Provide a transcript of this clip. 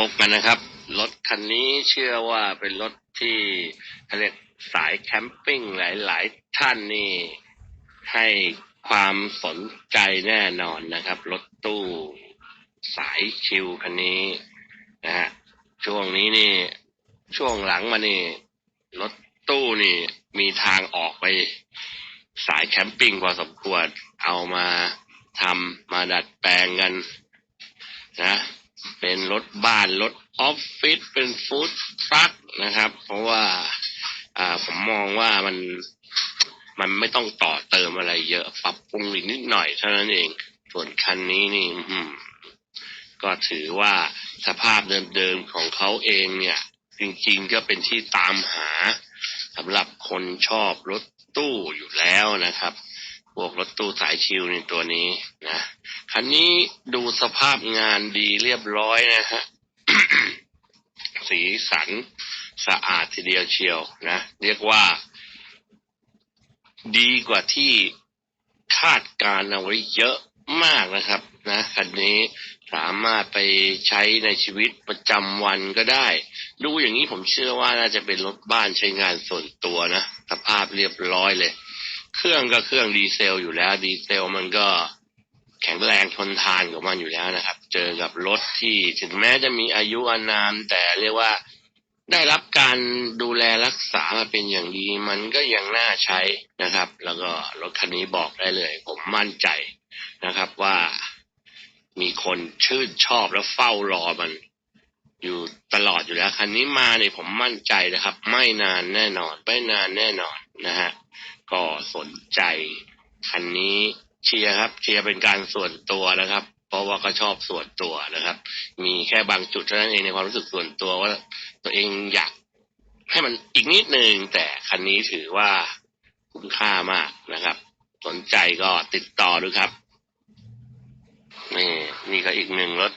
พบกันนะครับ รถคันนี้เชื่อว่าเป็นรถที่เขาเรียกสายแคมปิ้งหลาย ๆ ท่านนี่ให้ความสนใจแน่นอนนะครับ รถตู้สายชิลคันนี้นะฮะช่วงนี้นี่ ช่วงหลังมานี่ รถตู้นี่มีทางออกไปสายแคมปิ้งพอสมควรเอามาทำมาดัดแปลงกันนะ รถบ้านรถออฟฟิศเป็นฟู้ดทรัคนะครับ เพราะว่าอ่าผมมองว่ามันมันไม่ต้องต่อเติมอะไรเยอะปรับปรุงอีกนิดหน่อยเท่านั้นเอง ส่วนคันนี้นี่อื้อหือก็ถือว่าสภาพเดิมๆของเขาเองเนี่ย จริงๆก็เป็นที่ตามหาสำหรับคนชอบรถตู้อยู่แล้วนะครับ พวกรถตู้สายชิลในตัวนี้นะคันนี้ดูสภาพงานดีเรียบร้อยนะฮะสีสันสะอาดทีเดียวเชียวนะ เรียกว่า ดีกว่าที่คาดการเอาไว้เยอะมากนะครับ นะคันนี้สามารถไปใช้ในชีวิตประจำวันก็ได้ ดูอย่างนี้ผมเชื่อว่าน่าจะเป็นรถบ้านใช้งานส่วนตัวนะ สภาพเรียบร้อยเลย เครื่องก็เครื่องดีเซลอยู่แล้ว ดีเซลมันก็แข็งแรงทนทานของมันอยู่แล้วนะครับ เจอกับรถที่ถึงแม้จะมีอายุอานาม แต่เรียกว่าได้รับการดูแลรักษามาเป็นอย่างดี มันก็ยังน่าใช้นะครับ แล้วก็รถคันนี้บอกได้เลย ผมมั่นใจนะครับว่ามีคนชื่นชอบและเฝ้ารอมัน อยู่ตลอดอยู่แล้ว คันนี้มาเนี่ยผมมั่นใจนะครับ ไม่นานแน่นอน ไม่นานแน่นอนนะฮะ ก็สนใจ คันนี้เชียร์ครับ เชียร์เป็นการส่วนตัวนะครับ เพราะว่าก็ชอบส่วนตัวนะครับ มีแค่บางจุดเท่านั้นเองในความรู้สึกส่วนตัวว่าตัวเองอยากให้มันอีกนิดนึงแต่คันนี้ถือว่าคุ้มค่ามากนะครับ สนใจก็ติดต่อดูครับนี่นี่ก็อีกหนึ่งรถ